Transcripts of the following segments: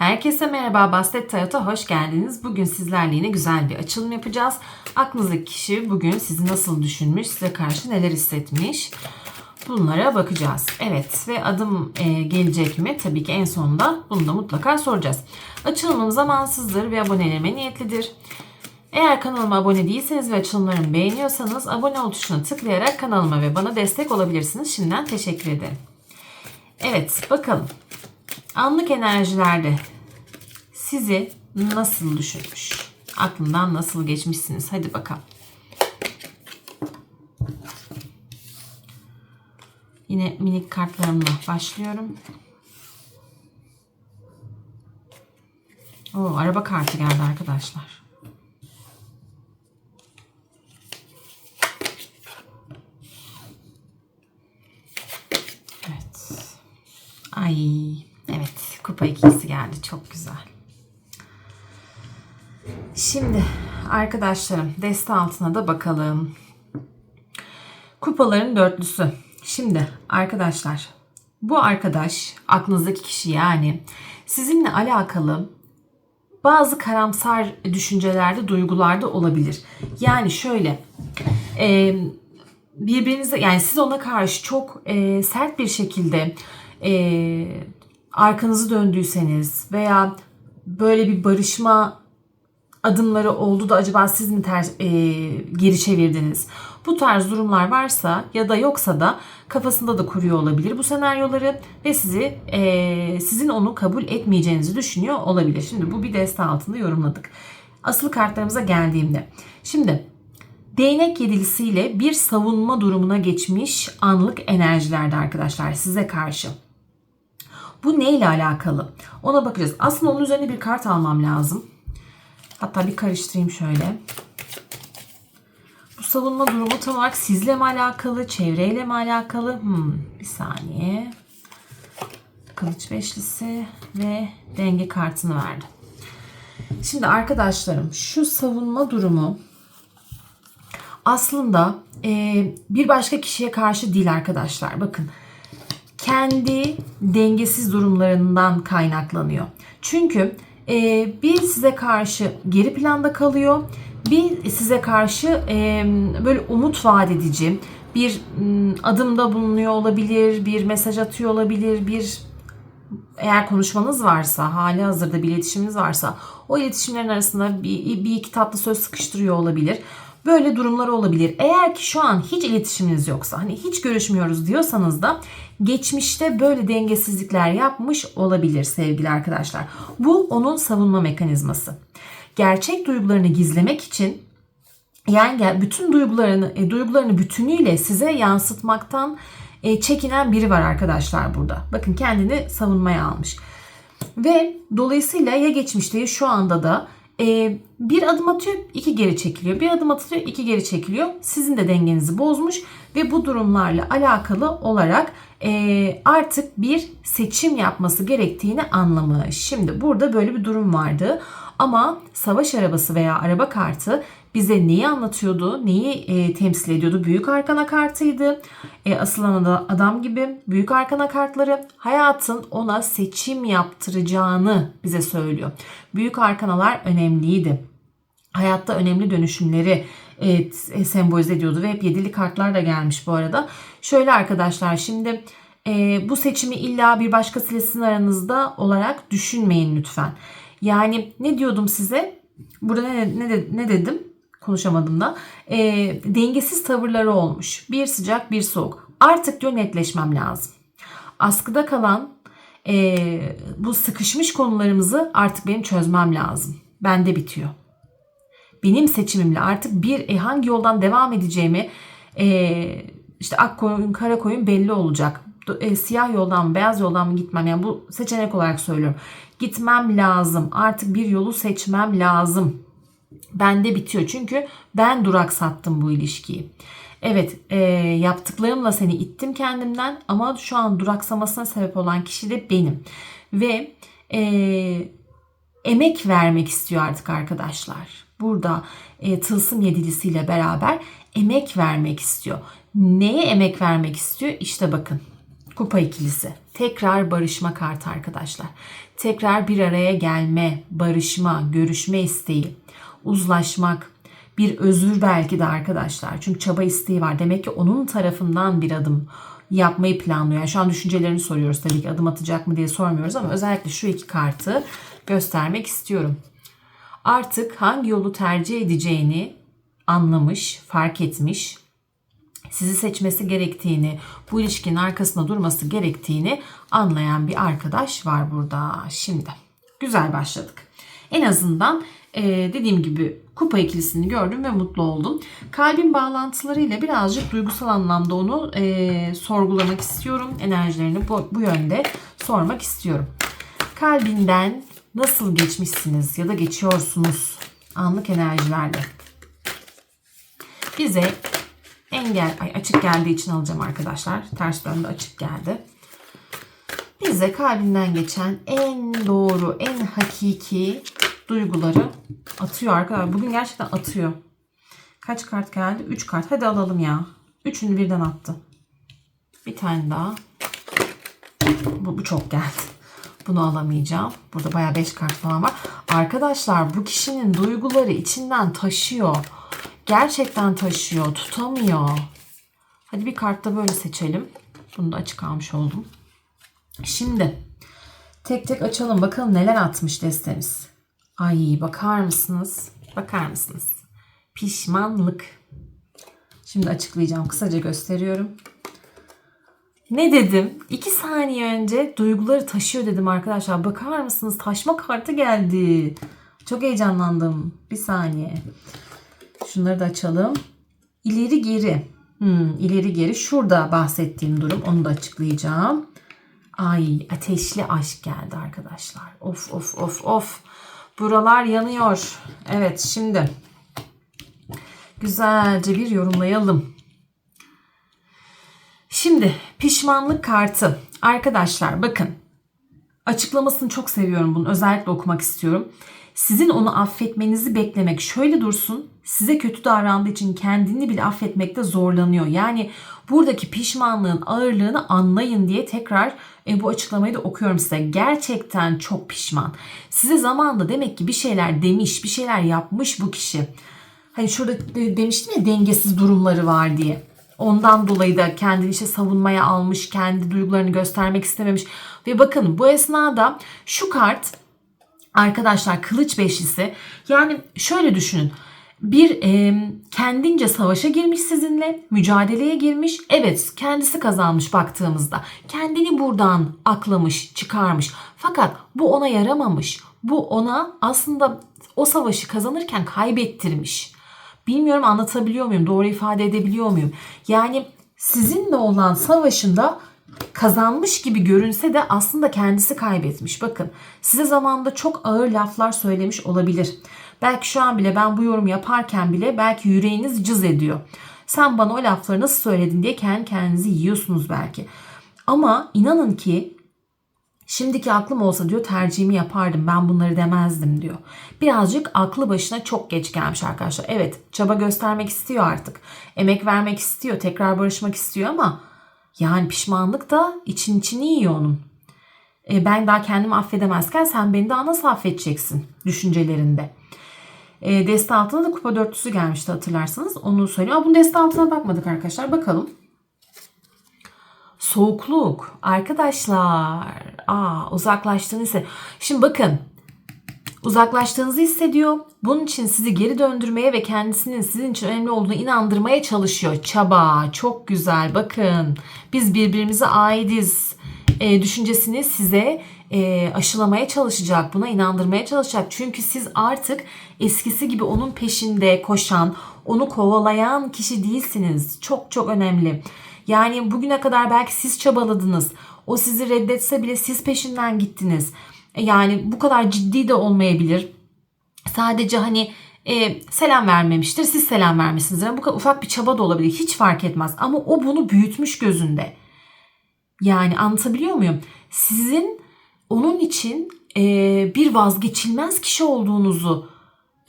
Herkese merhaba, Bastet Hayat'a hoş geldiniz. Bugün sizlerle yine güzel bir açılım yapacağız. Aklınızdaki kişi bugün sizi nasıl düşünmüş, size karşı neler hissetmiş bunlara bakacağız. Evet ve adım e, gelecek mi? Tabii ki en sonunda bunu da mutlaka soracağız. Açılımım zamansızdır ve abonelerime niyetlidir. Eğer kanalıma abone değilseniz ve açılımlarımı beğeniyorsanız abone ol tuşuna tıklayarak kanalıma ve bana destek olabilirsiniz. Şimdiden teşekkür ederim. Evet bakalım. Anlık enerjilerde sizi nasıl düşünmüş? Aklından nasıl geçmişsiniz? Hadi bakalım. Yine minik kartlarımla başlıyorum. Oo, araba kartı geldi arkadaşlar. Evet. Ay. Kupa ikisi geldi. Çok güzel. Şimdi arkadaşlarım deste altına da bakalım. Kupaların dörtlüsü. Şimdi arkadaşlar bu arkadaş aklınızdaki kişi yani sizinle alakalı bazı karamsar düşüncelerde, duygularda olabilir. Yani şöyle e, birbirinize yani siz ona karşı çok sert bir şekilde e, arkanızı döndüyseniz veya böyle bir barışma adımları oldu da acaba siz mi ters, e, geri çevirdiniz? Bu tarz durumlar varsa ya da yoksa da kafasında da kuruyor olabilir bu senaryoları ve sizi e, sizin onu kabul etmeyeceğinizi düşünüyor olabilir. Şimdi bu bir deste altında yorumladık. Asıl kartlarımıza geldiğimde. Şimdi değnek yedilisiyle bir savunma durumuna geçmiş anlık enerjilerde arkadaşlar size karşı. Bu neyle alakalı? Ona bakacağız. Aslında onun üzerine bir kart almam lazım. Hatta bir karıştırayım şöyle. Bu savunma durumu tam olarak sizle mi alakalı, çevreyle mi alakalı? Hmm, bir saniye. Kılıç beşlisi ve denge kartını verdi. Şimdi arkadaşlarım şu savunma durumu aslında e, bir başka kişiye karşı değil arkadaşlar. Bakın kendi dengesiz durumlarından kaynaklanıyor. Çünkü e, bir size karşı geri planda kalıyor. Bir size karşı e, böyle umut vaat edici bir m, adımda bulunuyor olabilir, bir mesaj atıyor olabilir, bir eğer konuşmanız varsa, hali hazırda bir iletişiminiz varsa o iletişimlerin arasında bir, bir iki tatlı söz sıkıştırıyor olabilir. Böyle durumlar olabilir. Eğer ki şu an hiç iletişiminiz yoksa, hani hiç görüşmüyoruz diyorsanız da geçmişte böyle dengesizlikler yapmış olabilir sevgili arkadaşlar. Bu onun savunma mekanizması. Gerçek duygularını gizlemek için yani bütün duygularını e, duygularını bütünüyle size yansıtmaktan e, çekinen biri var arkadaşlar burada. Bakın kendini savunmaya almış. Ve dolayısıyla ya geçmişte ya şu anda da e, bir adım atıyor, iki geri çekiliyor. Bir adım atıyor, iki geri çekiliyor. Sizin de dengenizi bozmuş ve bu durumlarla alakalı olarak e, artık bir seçim yapması gerektiğini anlamış. Şimdi burada böyle bir durum vardı. Ama savaş arabası veya araba kartı bize neyi anlatıyordu, neyi e, temsil ediyordu? Büyük arkana kartıydı. E, asılan adam gibi büyük arkana kartları hayatın ona seçim yaptıracağını bize söylüyor. Büyük arkanalar önemliydi. Hayatta önemli dönüşümleri e, sembolize ediyordu ve hep yedili kartlar da gelmiş bu arada. Şöyle arkadaşlar şimdi e, bu seçimi illa bir başkasıyla sizin aranızda olarak düşünmeyin lütfen. Yani ne diyordum size? Burada ne, ne, ne dedim? Konuşamadım da. E, dengesiz tavırları olmuş. Bir sıcak bir soğuk. Artık diyor netleşmem lazım. Askıda kalan e, bu sıkışmış konularımızı artık benim çözmem lazım. Bende bitiyor. Benim seçimimle artık bir e, hangi yoldan devam edeceğimi e, işte ak koyun kara koyun belli olacak. E, siyah yoldan mı beyaz yoldan mı gitmem yani bu seçenek olarak söylüyorum. Gitmem lazım. Artık bir yolu seçmem lazım. Bende bitiyor çünkü ben duraksattım bu ilişkiyi. Evet e, yaptıklarımla seni ittim kendimden ama şu an duraksamasına sebep olan kişi de benim. Ve e, emek vermek istiyor artık arkadaşlar. Burada e, tılsım yedilisiyle beraber emek vermek istiyor. Neye emek vermek istiyor? İşte bakın Kupa ikilisi. Tekrar barışma kartı arkadaşlar. Tekrar bir araya gelme, barışma, görüşme isteği, uzlaşmak, bir özür belki de arkadaşlar. Çünkü çaba isteği var. Demek ki onun tarafından bir adım yapmayı planlıyor. Yani şu an düşüncelerini soruyoruz tabii ki adım atacak mı diye sormuyoruz ama özellikle şu iki kartı göstermek istiyorum. Artık hangi yolu tercih edeceğini anlamış, fark etmiş, sizi seçmesi gerektiğini, bu ilişkinin arkasında durması gerektiğini anlayan bir arkadaş var burada. Şimdi güzel başladık. En azından e, dediğim gibi kupa ikilisini gördüm ve mutlu oldum. Kalbin bağlantılarıyla birazcık duygusal anlamda onu e, sorgulamak istiyorum. Enerjilerini bu, bu yönde sormak istiyorum. Kalbinden nasıl geçmişsiniz ya da geçiyorsunuz anlık enerjilerle? Bize engel ay açık geldiği için alacağım arkadaşlar. Ters döndü açık geldi. Bize kalbinden geçen en doğru, en hakiki duyguları atıyor arkadaşlar. Bugün gerçekten atıyor. Kaç kart geldi? 3 kart. Hadi alalım ya. Üçünü birden attı. Bir tane daha. Bu, bu çok geldi. Bunu alamayacağım. Burada bayağı 5 kart falan var. Arkadaşlar bu kişinin duyguları içinden taşıyor. Gerçekten taşıyor. Tutamıyor. Hadi bir kart da böyle seçelim. Bunu da açık almış oldum. Şimdi tek tek açalım. Bakalım neler atmış destemiz. Ay bakar mısınız? Bakar mısınız? Pişmanlık. Şimdi açıklayacağım. Kısaca gösteriyorum. Ne dedim? İki saniye önce duyguları taşıyor dedim arkadaşlar. Bakar mısınız? Taşma kartı geldi. Çok heyecanlandım. Bir saniye. Şunları da açalım. İleri geri. Hmm, ileri geri. Şurada bahsettiğim durum. Onu da açıklayacağım. Ay ateşli aşk geldi arkadaşlar. Of of of of. Buralar yanıyor. Evet şimdi güzelce bir yorumlayalım. Şimdi pişmanlık kartı. Arkadaşlar bakın açıklamasını çok seviyorum bunu. Özellikle okumak istiyorum. Sizin onu affetmenizi beklemek şöyle dursun. Size kötü davrandığı için kendini bile affetmekte zorlanıyor. Yani buradaki pişmanlığın ağırlığını anlayın diye tekrar e, bu açıklamayı da okuyorum size. Gerçekten çok pişman. Size zamanında demek ki bir şeyler demiş, bir şeyler yapmış bu kişi. Hani şurada de- demiştim ya dengesiz durumları var diye. Ondan dolayı da kendini işte savunmaya almış, kendi duygularını göstermek istememiş. Ve bakın bu esnada şu kart arkadaşlar kılıç beşlisi yani şöyle düşünün. Bir e, kendince savaşa girmiş sizinle, mücadeleye girmiş. Evet, kendisi kazanmış baktığımızda. Kendini buradan aklamış, çıkarmış. Fakat bu ona yaramamış. Bu ona aslında o savaşı kazanırken kaybettirmiş. Bilmiyorum anlatabiliyor muyum? Doğru ifade edebiliyor muyum? Yani sizinle olan savaşında kazanmış gibi görünse de aslında kendisi kaybetmiş. Bakın size zamanında çok ağır laflar söylemiş olabilir. Belki şu an bile ben bu yorum yaparken bile belki yüreğiniz cız ediyor. Sen bana o lafları nasıl söyledin diye kendi kendinizi yiyorsunuz belki. Ama inanın ki Şimdiki aklım olsa diyor tercihimi yapardım ben bunları demezdim diyor. Birazcık aklı başına çok geç gelmiş arkadaşlar. Evet çaba göstermek istiyor artık. Emek vermek istiyor tekrar barışmak istiyor ama yani pişmanlık da için içini yiyor onun. E, ben daha kendimi affedemezken sen beni daha nasıl affedeceksin düşüncelerinde. E, deste altına da kupa dörtlüsü gelmişti hatırlarsanız. Onu söylüyor. Ama bunun deste altına bakmadık arkadaşlar. Bakalım. Soğukluk. Arkadaşlar. Aa, uzaklaştığını hissediyor. Şimdi bakın. Uzaklaştığınızı hissediyor. Bunun için sizi geri döndürmeye ve kendisinin sizin için önemli olduğunu inandırmaya çalışıyor. Çaba. Çok güzel. Bakın. Biz birbirimize aidiz. E, düşüncesini size e, aşılamaya çalışacak. Buna inandırmaya çalışacak. Çünkü siz artık eskisi gibi onun peşinde koşan, onu kovalayan kişi değilsiniz. Çok çok önemli. Yani bugüne kadar belki siz çabaladınız. O sizi reddetse bile siz peşinden gittiniz. Yani bu kadar ciddi de olmayabilir. Sadece hani e, selam vermemiştir. Siz selam vermişsinizdir. Yani bu kadar ufak bir çaba da olabilir. Hiç fark etmez. Ama o bunu büyütmüş gözünde. Yani anlatabiliyor muyum? Sizin onun için e, bir vazgeçilmez kişi olduğunuzu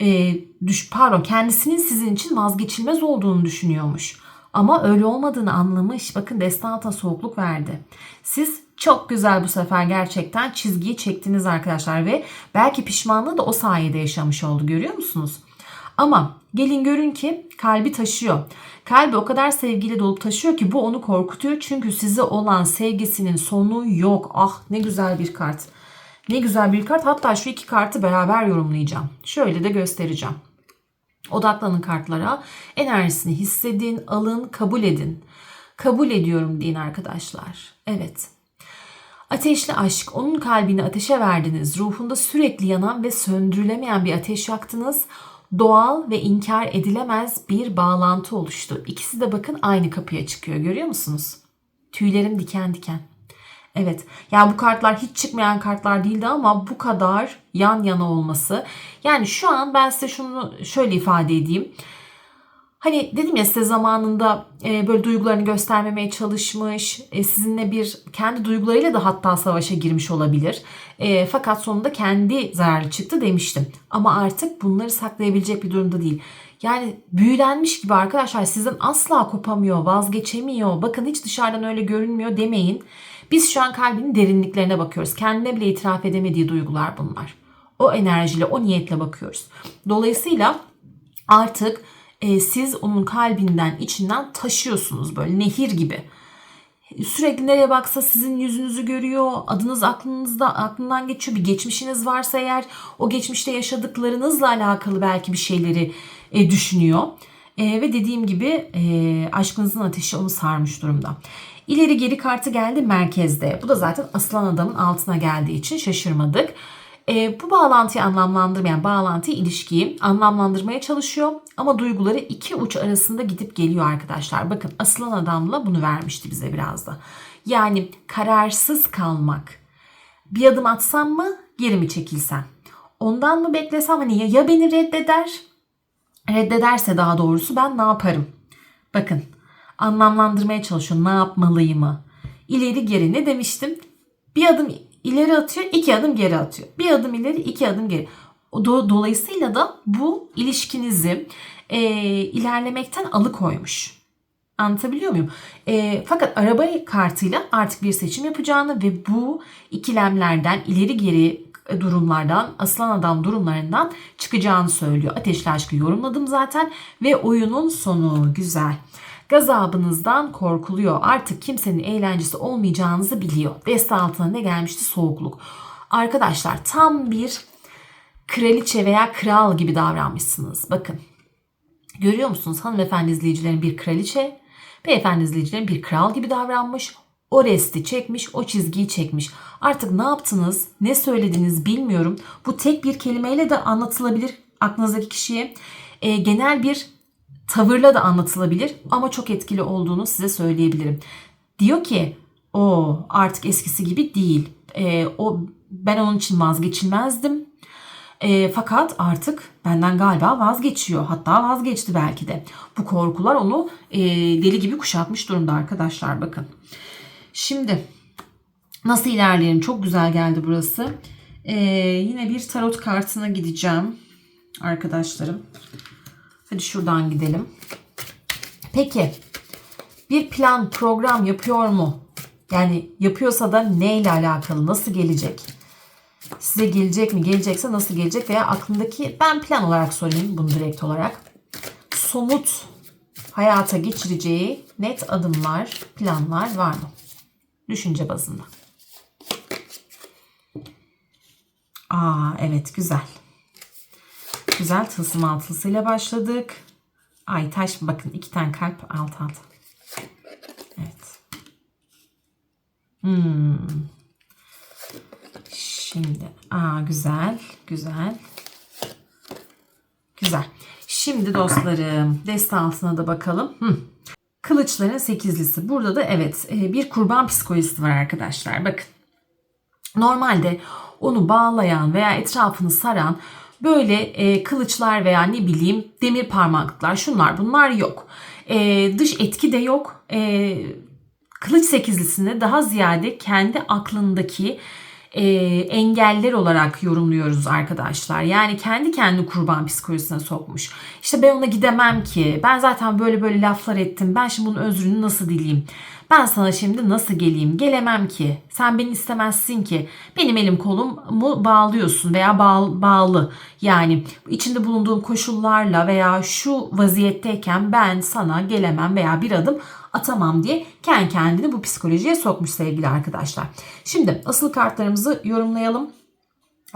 e, düş pardon kendisinin sizin için vazgeçilmez olduğunu düşünüyormuş. Ama öyle olmadığını anlamış. Bakın destanata soğukluk verdi. Siz çok güzel bu sefer gerçekten çizgiyi çektiniz arkadaşlar ve belki pişmanlığı da o sayede yaşamış oldu görüyor musunuz? Ama gelin görün ki kalbi taşıyor. Kalbi o kadar sevgiyle dolup taşıyor ki bu onu korkutuyor. Çünkü size olan sevgisinin sonu yok. Ah ne güzel bir kart. Ne güzel bir kart. Hatta şu iki kartı beraber yorumlayacağım. Şöyle de göstereceğim. Odaklanın kartlara. Enerjisini hissedin, alın, kabul edin. Kabul ediyorum deyin arkadaşlar. Evet. Ateşli aşk, onun kalbini ateşe verdiniz. Ruhunda sürekli yanan ve söndürülemeyen bir ateş yaktınız. Doğal ve inkar edilemez bir bağlantı oluştu. İkisi de bakın aynı kapıya çıkıyor. Görüyor musunuz? Tüylerim diken diken. Evet. Yani bu kartlar hiç çıkmayan kartlar değildi ama bu kadar yan yana olması. Yani şu an ben size şunu şöyle ifade edeyim. Hani dedim ya size zamanında e, böyle duygularını göstermemeye çalışmış. E, sizinle bir kendi duygularıyla da hatta savaşa girmiş olabilir. E, fakat sonunda kendi zararlı çıktı demiştim. Ama artık bunları saklayabilecek bir durumda değil. Yani büyülenmiş gibi arkadaşlar sizden asla kopamıyor, vazgeçemiyor. Bakın hiç dışarıdan öyle görünmüyor demeyin. Biz şu an kalbinin derinliklerine bakıyoruz. Kendine bile itiraf edemediği duygular bunlar. O enerjiyle, o niyetle bakıyoruz. Dolayısıyla artık e, siz onun kalbinden, içinden taşıyorsunuz böyle nehir gibi. Sürekli nereye baksa sizin yüzünüzü görüyor. Adınız aklınızda aklından geçiyor. Bir geçmişiniz varsa eğer o geçmişte yaşadıklarınızla alakalı belki bir şeyleri e, düşünüyor. E, ve dediğim gibi e, aşkınızın ateşi onu sarmış durumda. İleri geri kartı geldi merkezde. Bu da zaten aslan adamın altına geldiği için şaşırmadık. E, bu bağlantıyı anlamlandırmayan bağlantıyı ilişkiyi anlamlandırmaya çalışıyor. Ama duyguları iki uç arasında gidip geliyor arkadaşlar. Bakın aslan adamla bunu vermişti bize biraz da. Yani kararsız kalmak. Bir adım atsam mı geri mi çekilsem? Ondan mı beklesem hani ya, ya beni reddeder reddederse daha doğrusu ben ne yaparım? Bakın anlamlandırmaya çalışıyor ne yapmalıyımı. İleri geri ne demiştim? Bir adım ileri atıyor, iki adım geri atıyor. Bir adım ileri, iki adım geri. Dolayısıyla da bu ilişkinizi e, ilerlemekten alıkoymuş. Anlatabiliyor muyum? E, fakat araba kartıyla artık bir seçim yapacağını ve bu ikilemlerden ileri geri durumlardan, aslan adam durumlarından çıkacağını söylüyor. Ateşli aşkı yorumladım zaten ve oyunun sonu güzel. Gazabınızdan korkuluyor. Artık kimsenin eğlencesi olmayacağınızı biliyor. Deste altına ne gelmişti? Soğukluk. Arkadaşlar tam bir kraliçe veya kral gibi davranmışsınız. Bakın. Görüyor musunuz hanımefendi izleyicilerin bir kraliçe, beyefendi izleyicilerin bir kral gibi davranmış. O resti çekmiş, o çizgiyi çekmiş. Artık ne yaptınız, ne söylediniz bilmiyorum. Bu tek bir kelimeyle de anlatılabilir aklınızdaki kişiye. E, genel bir tavırla da anlatılabilir ama çok etkili olduğunu size söyleyebilirim. Diyor ki o artık eskisi gibi değil. E, o ben onun için vazgeçilmezdim. E, fakat artık benden galiba vazgeçiyor. Hatta vazgeçti belki de. Bu korkular onu e, deli gibi kuşatmış durumda arkadaşlar bakın. Şimdi nasıl ilerleyelim? Çok güzel geldi burası. E, yine bir tarot kartına gideceğim arkadaşlarım. Hadi şuradan gidelim. Peki bir plan program yapıyor mu? Yani yapıyorsa da neyle alakalı? Nasıl gelecek? Size gelecek mi? Gelecekse nasıl gelecek? Veya aklındaki ben plan olarak sorayım bunu direkt olarak. Somut hayata geçireceği net adımlar, planlar var mı? Düşünce bazında. Aa evet güzel. Güzel tılsım altısıyla başladık. Ay taş bakın iki tane kalp alt alt. Evet. Hmm. Şimdi aa güzel güzel. Güzel. Şimdi dostlarım deste altına da bakalım. Hmm. Kılıçların sekizlisi. Burada da evet e, bir kurban psikolojisi var arkadaşlar. Bakın. Normalde onu bağlayan veya etrafını saran böyle e, kılıçlar veya ne bileyim demir parmaklıklar şunlar bunlar yok. E, dış etki de yok. E, kılıç sekizlisinde daha ziyade kendi aklındaki e, engeller olarak yorumluyoruz arkadaşlar. Yani kendi kendi kurban psikolojisine sokmuş. İşte ben ona gidemem ki. Ben zaten böyle böyle laflar ettim. Ben şimdi bunun özrünü nasıl dileyim? Ben sana şimdi nasıl geleyim? Gelemem ki. Sen beni istemezsin ki. Benim elim kolumu bağlıyorsun veya bağ, bağlı. Yani içinde bulunduğum koşullarla veya şu vaziyetteyken ben sana gelemem veya bir adım atamam diye kendi kendini bu psikolojiye sokmuş sevgili arkadaşlar. Şimdi asıl kartlarımızı yorumlayalım.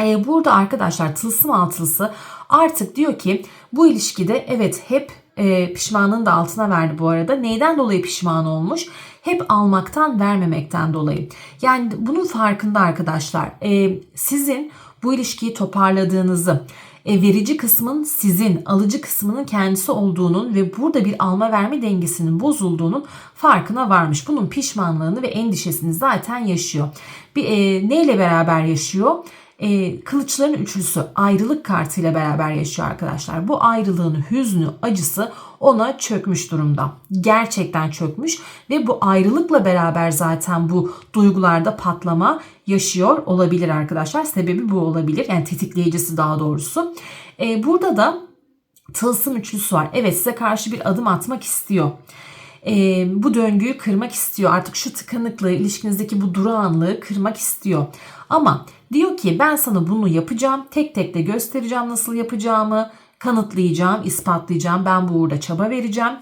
Ee, burada arkadaşlar tılsım altılısı artık diyor ki bu ilişkide evet hep e, pişmanlığın da altına verdi bu arada. Neyden dolayı pişman olmuş? Hep almaktan vermemekten dolayı. Yani bunun farkında arkadaşlar. E, sizin bu ilişkiyi toparladığınızı, e, verici kısmın sizin, alıcı kısmının kendisi olduğunun ve burada bir alma verme dengesinin bozulduğunun farkına varmış. Bunun pişmanlığını ve endişesini zaten yaşıyor. Bir, e, neyle beraber yaşıyor? E, kılıçların üçlüsü ayrılık kartıyla beraber yaşıyor arkadaşlar. Bu ayrılığın hüznü, acısı ona çökmüş durumda. Gerçekten çökmüş ve bu ayrılıkla beraber zaten bu duygularda patlama yaşıyor olabilir arkadaşlar. Sebebi bu olabilir. Yani tetikleyicisi daha doğrusu. E, burada da tılsım üçlüsü var. Evet size karşı bir adım atmak istiyor e, bu döngüyü kırmak istiyor. Artık şu tıkanıklığı, ilişkinizdeki bu durağanlığı kırmak istiyor. Ama diyor ki ben sana bunu yapacağım. Tek tek de göstereceğim nasıl yapacağımı. Kanıtlayacağım, ispatlayacağım. Ben bu uğurda çaba vereceğim.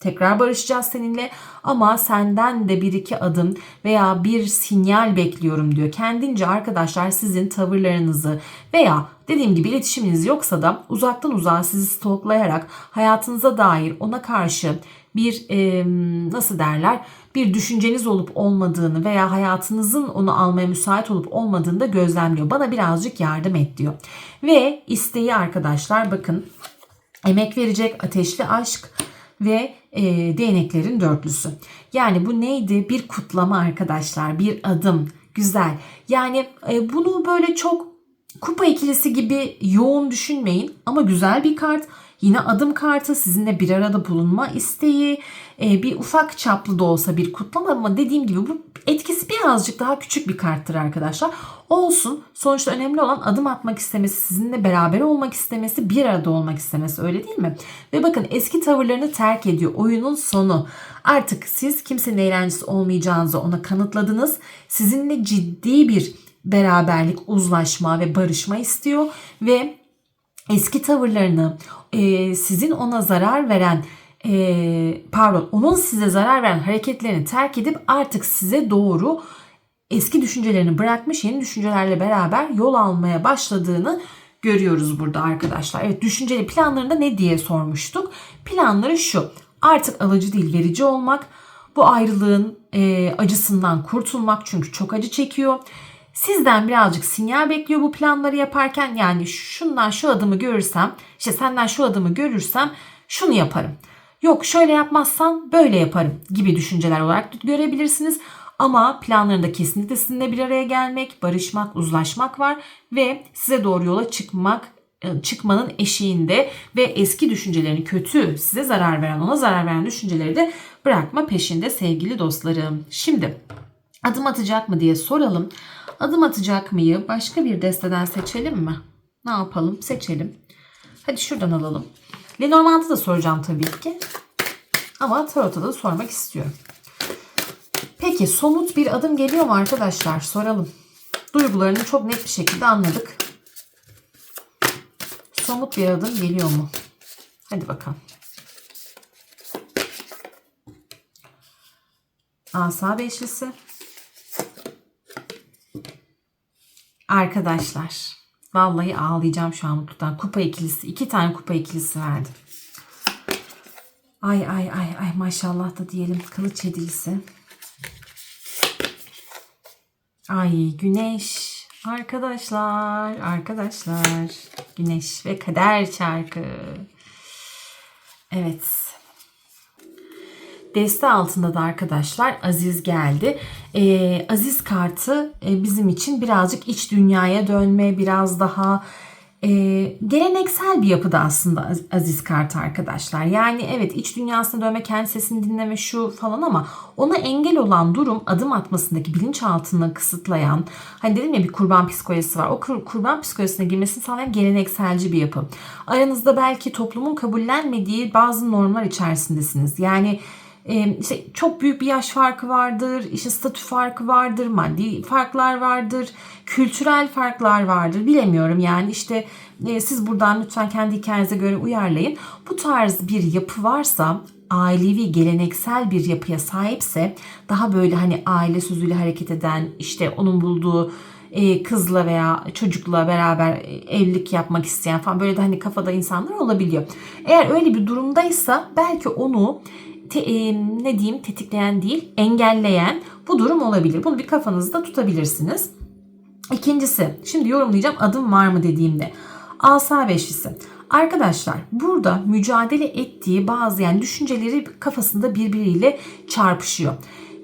Tekrar barışacağız seninle ama senden de bir iki adım veya bir sinyal bekliyorum diyor. Kendince arkadaşlar sizin tavırlarınızı veya dediğim gibi iletişiminiz yoksa da uzaktan uzağa sizi stalklayarak hayatınıza dair ona karşı bir e, nasıl derler bir düşünceniz olup olmadığını veya hayatınızın onu almaya müsait olup olmadığını da gözlemliyor. Bana birazcık yardım et diyor. Ve isteği arkadaşlar bakın emek verecek ateşli aşk ve e, değneklerin dörtlüsü. Yani bu neydi? Bir kutlama arkadaşlar, bir adım. Güzel. Yani e, bunu böyle çok kupa ikilisi gibi yoğun düşünmeyin ama güzel bir kart. Yine adım kartı sizinle bir arada bulunma isteği e, bir ufak çaplı da olsa bir kutlama ama dediğim gibi bu etkisi birazcık daha küçük bir karttır arkadaşlar. Olsun sonuçta önemli olan adım atmak istemesi sizinle beraber olmak istemesi bir arada olmak istemesi öyle değil mi? Ve bakın eski tavırlarını terk ediyor oyunun sonu. Artık siz kimsenin eğlencesi olmayacağınızı ona kanıtladınız. Sizinle ciddi bir beraberlik, uzlaşma ve barışma istiyor ve eski tavırlarını e, sizin ona zarar veren e, pardon onun size zarar veren hareketlerini terk edip artık size doğru eski düşüncelerini bırakmış yeni düşüncelerle beraber yol almaya başladığını görüyoruz burada arkadaşlar. Evet düşünceli planlarında ne diye sormuştuk. Planları şu artık alıcı değil verici olmak bu ayrılığın e, acısından kurtulmak çünkü çok acı çekiyor Sizden birazcık sinyal bekliyor bu planları yaparken. Yani şundan şu adımı görürsem, işte senden şu adımı görürsem şunu yaparım. Yok şöyle yapmazsan böyle yaparım gibi düşünceler olarak görebilirsiniz. Ama planlarında kesinlikle sizinle bir araya gelmek, barışmak, uzlaşmak var ve size doğru yola çıkmak e, çıkmanın eşiğinde ve eski düşüncelerini kötü size zarar veren ona zarar veren düşünceleri de bırakma peşinde sevgili dostlarım. Şimdi adım atacak mı diye soralım. Adım atacak mıyı başka bir desteden seçelim mi? Ne yapalım? Seçelim. Hadi şuradan alalım. Lenormand'ı da soracağım tabii ki. Ama Tarot'a da sormak istiyorum. Peki somut bir adım geliyor mu arkadaşlar? Soralım. Duygularını çok net bir şekilde anladık. Somut bir adım geliyor mu? Hadi bakalım. Asa beşlisi. Arkadaşlar vallahi ağlayacağım şu an mutluluktan. Kupa ikilisi. iki tane kupa ikilisi verdim. Ay ay ay ay maşallah da diyelim kılıç yedilisi. Ay güneş. Arkadaşlar, arkadaşlar. Güneş ve kader çarkı. Evet. Deste altında da arkadaşlar Aziz geldi. Ee, Aziz kartı e, bizim için birazcık iç dünyaya dönme, biraz daha e, geleneksel bir yapıda aslında Az- Aziz Kart arkadaşlar. Yani evet iç dünyasına dönme, kendi sesini dinleme şu falan ama ona engel olan durum adım atmasındaki bilinçaltını kısıtlayan hani dedim ya bir kurban psikolojisi var. O kur- kurban psikolojisine girmesini sağlayan gelenekselci bir yapı. Aranızda belki toplumun kabullenmediği bazı normlar içerisindesiniz. Yani e, işte çok büyük bir yaş farkı vardır, işte statü farkı vardır, maddi farklar vardır, kültürel farklar vardır. Bilemiyorum yani işte e, siz buradan lütfen kendi hikayenize göre uyarlayın. Bu tarz bir yapı varsa ailevi geleneksel bir yapıya sahipse daha böyle hani aile sözüyle hareket eden işte onun bulduğu e, kızla veya çocukla beraber e, evlilik yapmak isteyen falan böyle de hani kafada insanlar olabiliyor. Eğer öyle bir durumdaysa belki onu te- e, ne diyeyim tetikleyen değil engelleyen bu durum olabilir. Bunu bir kafanızda tutabilirsiniz. İkincisi şimdi yorumlayacağım adım var mı dediğimde. Asa beşlisi. Arkadaşlar burada mücadele ettiği bazı yani düşünceleri kafasında birbiriyle çarpışıyor.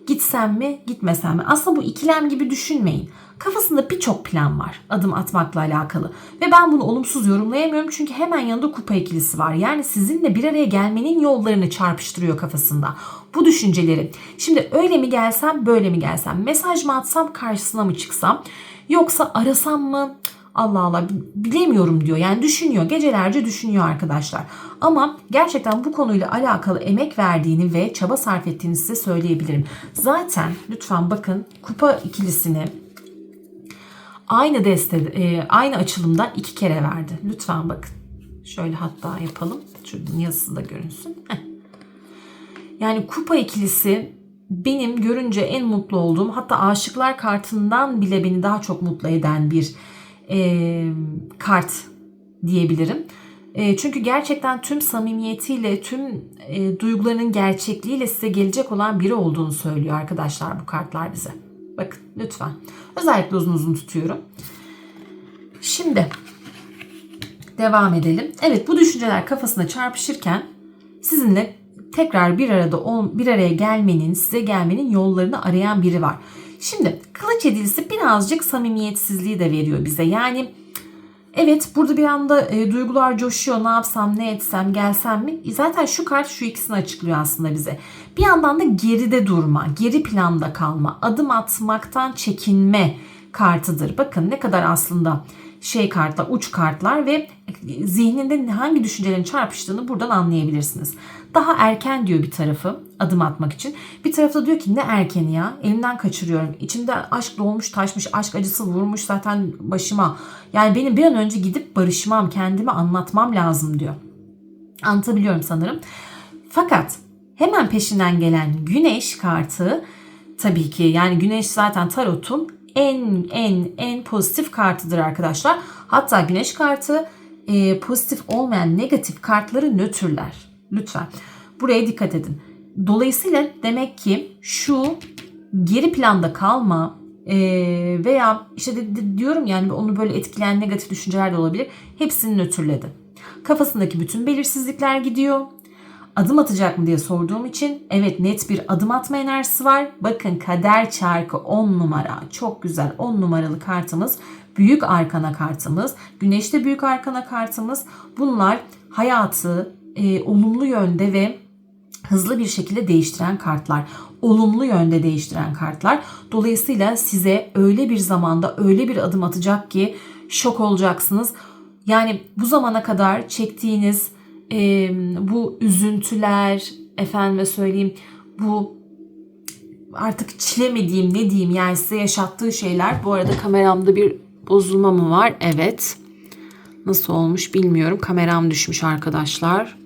Gitsem mi gitmesem mi? Aslında bu ikilem gibi düşünmeyin. Kafasında birçok plan var adım atmakla alakalı. Ve ben bunu olumsuz yorumlayamıyorum çünkü hemen yanında kupa ikilisi var. Yani sizinle bir araya gelmenin yollarını çarpıştırıyor kafasında. Bu düşünceleri. Şimdi öyle mi gelsem böyle mi gelsem? Mesaj mı atsam karşısına mı çıksam? Yoksa arasam mı? Allah Allah bilemiyorum diyor. Yani düşünüyor. Gecelerce düşünüyor arkadaşlar. Ama gerçekten bu konuyla alakalı emek verdiğini ve çaba sarf ettiğini size söyleyebilirim. Zaten lütfen bakın kupa ikilisini aynı deste e, aynı açılımda iki kere verdi. Lütfen bakın. Şöyle hatta yapalım. Şuradan yazısı da görünsün. Heh. Yani kupa ikilisi benim görünce en mutlu olduğum hatta aşıklar kartından bile beni daha çok mutlu eden bir e, kart diyebilirim. E, çünkü gerçekten tüm samimiyetiyle, tüm e, duygularının gerçekliğiyle size gelecek olan biri olduğunu söylüyor arkadaşlar bu kartlar bize. Bakın lütfen. Özellikle uzun uzun tutuyorum. Şimdi devam edelim. Evet bu düşünceler kafasına çarpışırken sizinle tekrar bir arada ol, bir araya gelmenin, size gelmenin yollarını arayan biri var. Şimdi kılıç edilisi birazcık samimiyetsizliği de veriyor bize. Yani evet burada bir anda e, duygular coşuyor. Ne yapsam, ne etsem, gelsem mi? E, zaten şu kart şu ikisini açıklıyor aslında bize. Bir yandan da geride durma, geri planda kalma, adım atmaktan çekinme kartıdır. Bakın ne kadar aslında şey kartlar, uç kartlar ve zihninde hangi düşüncelerin çarpıştığını buradan anlayabilirsiniz. Daha erken diyor bir tarafı adım atmak için. Bir tarafta diyor ki ne erkeni ya elimden kaçırıyorum. İçimde aşk dolmuş taşmış aşk acısı vurmuş zaten başıma. Yani benim bir an önce gidip barışmam kendime anlatmam lazım diyor. Anlatabiliyorum sanırım. Fakat hemen peşinden gelen güneş kartı tabii ki yani güneş zaten tarotun en en en pozitif kartıdır arkadaşlar. Hatta güneş kartı e, pozitif olmayan negatif kartları nötrler. Lütfen. Buraya dikkat edin. Dolayısıyla demek ki şu geri planda kalma e, veya işte diyorum yani onu böyle etkileyen negatif düşünceler de olabilir. Hepsini nötrledi. Kafasındaki bütün belirsizlikler gidiyor. Adım atacak mı diye sorduğum için evet net bir adım atma enerjisi var. Bakın kader çarkı 10 numara. Çok güzel 10 numaralı kartımız. Büyük arkana kartımız. Güneşte büyük arkana kartımız. Bunlar hayatı e, olumlu yönde ve hızlı bir şekilde değiştiren kartlar. Olumlu yönde değiştiren kartlar. Dolayısıyla size öyle bir zamanda öyle bir adım atacak ki şok olacaksınız. Yani bu zamana kadar çektiğiniz e, bu üzüntüler, efendime söyleyeyim bu artık çilemediğim ne diyeyim yani size yaşattığı şeyler. Bu arada kameramda bir bozulma mı var? Evet. Nasıl olmuş bilmiyorum. Kameram düşmüş arkadaşlar.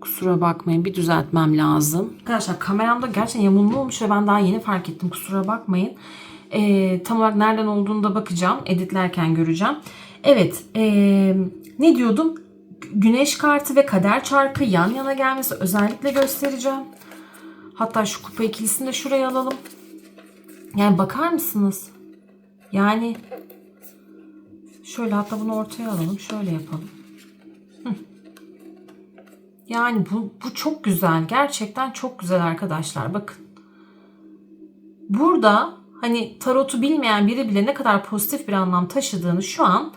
Kusura bakmayın bir düzeltmem lazım. Arkadaşlar kameramda gerçekten yamulma olmuş ve ben daha yeni fark ettim. Kusura bakmayın. Ee, tam olarak nereden olduğunu da bakacağım. Editlerken göreceğim. Evet. Ee, ne diyordum? Güneş kartı ve kader çarkı yan yana gelmesi özellikle göstereceğim. Hatta şu kupa ikilisini de şuraya alalım. Yani bakar mısınız? Yani şöyle hatta bunu ortaya alalım. Şöyle yapalım. Yani bu, bu çok güzel. Gerçekten çok güzel arkadaşlar. Bakın. Burada hani tarotu bilmeyen biri bile ne kadar pozitif bir anlam taşıdığını şu an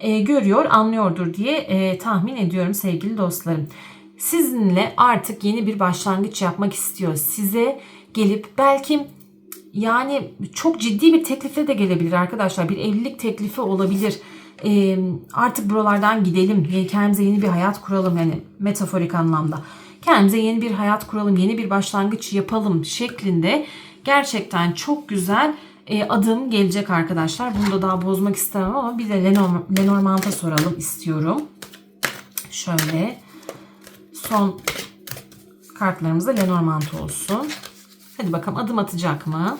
e, görüyor, anlıyordur diye e, tahmin ediyorum sevgili dostlarım. Sizinle artık yeni bir başlangıç yapmak istiyor. Size gelip belki yani çok ciddi bir teklifle de gelebilir arkadaşlar. Bir evlilik teklifi olabilir. Ee, artık buralardan gidelim. Kendimize yeni bir hayat kuralım. Yani metaforik anlamda. Kendimize yeni bir hayat kuralım. Yeni bir başlangıç yapalım şeklinde gerçekten çok güzel e, adım gelecek arkadaşlar. Bunu da daha bozmak istemem ama bir de Lenorm- Lenormand'a soralım istiyorum. Şöyle son kartlarımız da Lenormand olsun. Hadi bakalım adım atacak mı?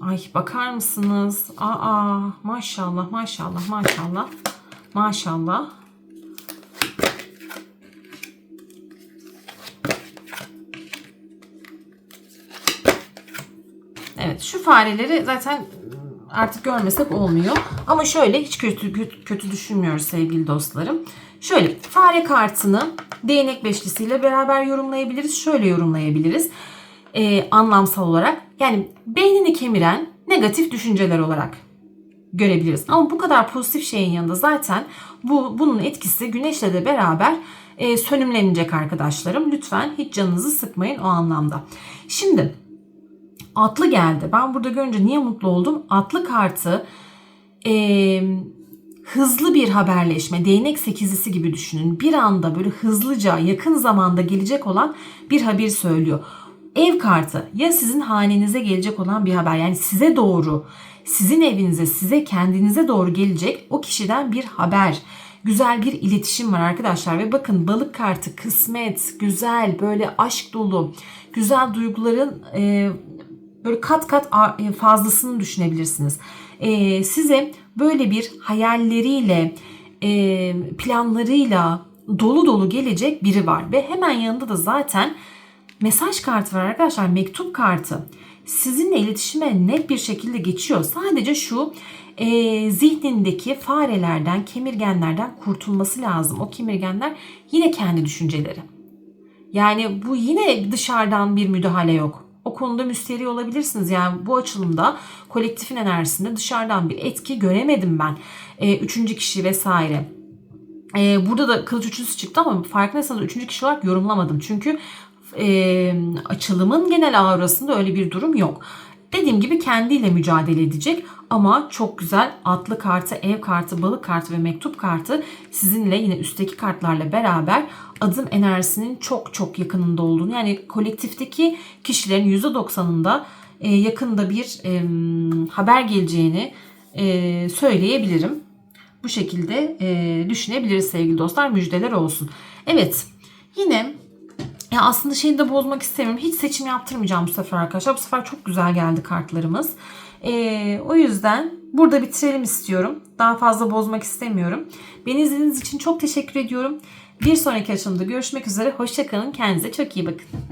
Ay bakar mısınız? Aa maşallah maşallah maşallah. Maşallah. Evet şu fareleri zaten artık görmesek olmuyor. Ama şöyle hiç kötü kötü, düşünmüyoruz sevgili dostlarım. Şöyle fare kartını değnek beşlisiyle beraber yorumlayabiliriz. Şöyle yorumlayabiliriz. Ee, anlamsal olarak. Yani beynini kemiren negatif düşünceler olarak görebiliriz. Ama bu kadar pozitif şeyin yanında zaten bu bunun etkisi güneşle de beraber e, sönümlenecek arkadaşlarım. Lütfen hiç canınızı sıkmayın o anlamda. Şimdi atlı geldi. Ben burada görünce niye mutlu oldum? Atlı kartı e, hızlı bir haberleşme, değnek sekizlisi gibi düşünün. Bir anda böyle hızlıca yakın zamanda gelecek olan bir haber söylüyor. Ev kartı ya sizin hanenize gelecek olan bir haber yani size doğru, sizin evinize, size kendinize doğru gelecek o kişiden bir haber. Güzel bir iletişim var arkadaşlar ve bakın balık kartı kısmet, güzel böyle aşk dolu, güzel duyguların e, böyle kat kat a- fazlasını düşünebilirsiniz. E, size böyle bir hayalleriyle, e, planlarıyla dolu dolu gelecek biri var ve hemen yanında da zaten mesaj kartı var arkadaşlar mektup kartı sizinle iletişime net bir şekilde geçiyor. Sadece şu e, zihnindeki farelerden, kemirgenlerden kurtulması lazım. O kemirgenler yine kendi düşünceleri. Yani bu yine dışarıdan bir müdahale yok. O konuda müsteri olabilirsiniz. Yani bu açılımda kolektifin enerjisinde dışarıdan bir etki göremedim ben. E, üçüncü kişi vesaire. E, burada da kılıç üçlüsü çıktı ama farkındaysanız üçüncü kişi olarak yorumlamadım. Çünkü e, açılımın genel aurasında öyle bir durum yok. Dediğim gibi kendiyle mücadele edecek ama çok güzel atlı kartı, ev kartı, balık kartı ve mektup kartı sizinle yine üstteki kartlarla beraber adım enerjisinin çok çok yakınında olduğunu yani kolektifteki kişilerin %90'ında e, yakında bir haber geleceğini söyleyebilirim. Bu şekilde düşünebiliriz sevgili dostlar. Müjdeler olsun. Evet yine ya aslında şeyi de bozmak istemiyorum. Hiç seçim yaptırmayacağım bu sefer arkadaşlar. Bu sefer çok güzel geldi kartlarımız. Ee, o yüzden burada bitirelim istiyorum. Daha fazla bozmak istemiyorum. Beni izlediğiniz için çok teşekkür ediyorum. Bir sonraki açılımda görüşmek üzere. Hoşçakalın. Kendinize çok iyi bakın.